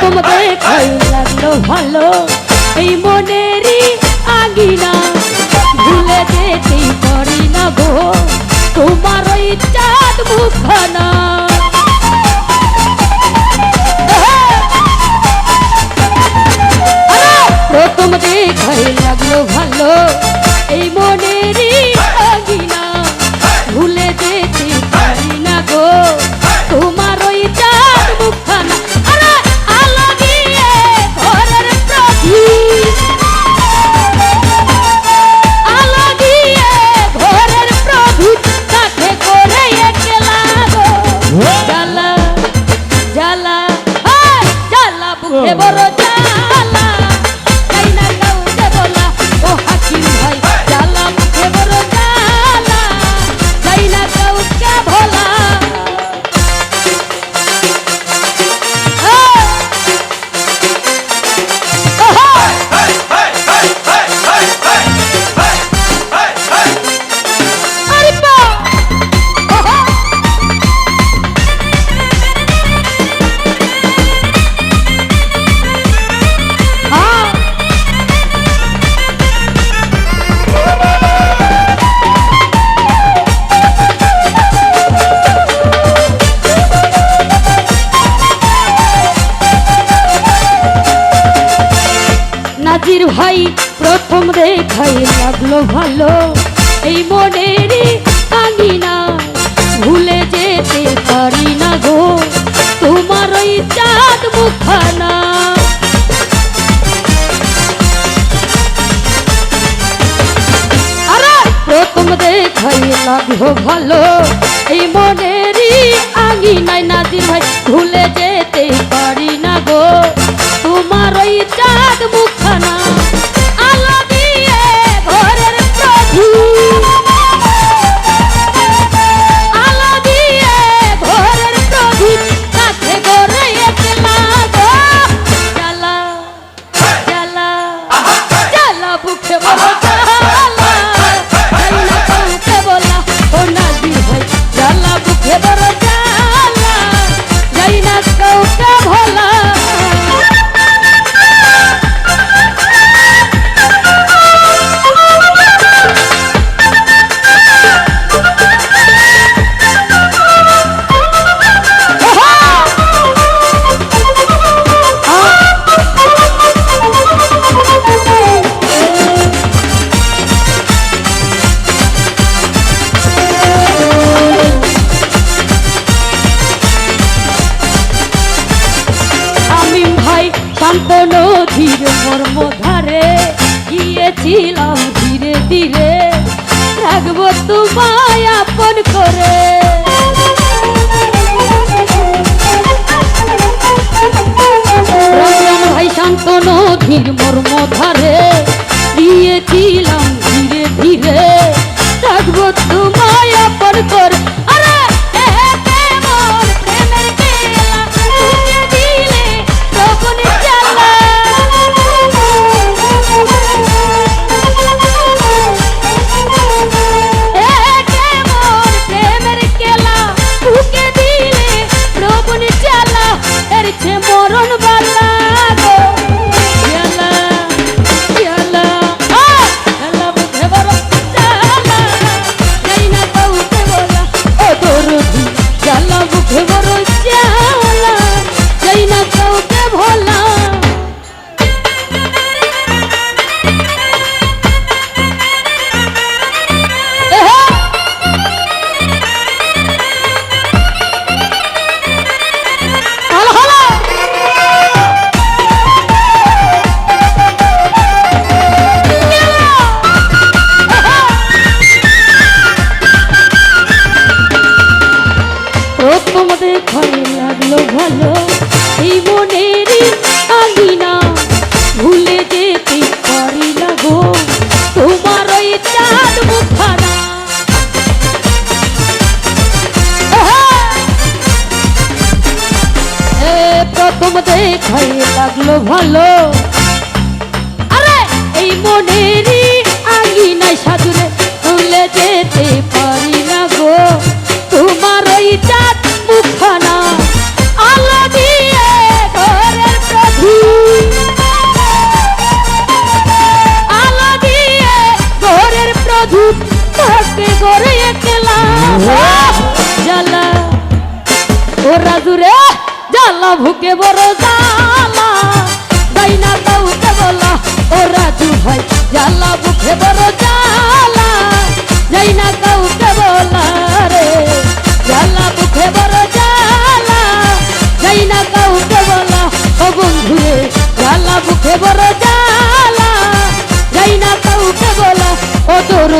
তোমাকে খাই লাগল ভালো, এই মনেরই আগিনা। ভুলে যেতেই পারি না গো, তোমার ওই চাঁদ মুখানা দেখাই লাগল ভালো, এই মনেরই আঙিনা ভুলে যেতে পারি না গো, তোমার ওই চাঁদ মুখানা লাগল ভালো, এই মনেরই আঙিনায় নাজির ভাই, ভুলে যেতে ভাই নদীর মর্ম ধারে গিয়েছিলাম ধীরে ধীরে। রাখব তোমায় আপন করে। ভালো। আরে, এই আগি আঙিনায় সাধুরে তুলে যেতে পারি না গো। তোমার ওই চাঁদ মুখানা জালা দিয়ে ঘরের প্রভু আলো ভুকে বড় মুখে বড় জালা যাই না কাউকে বলা ও তোর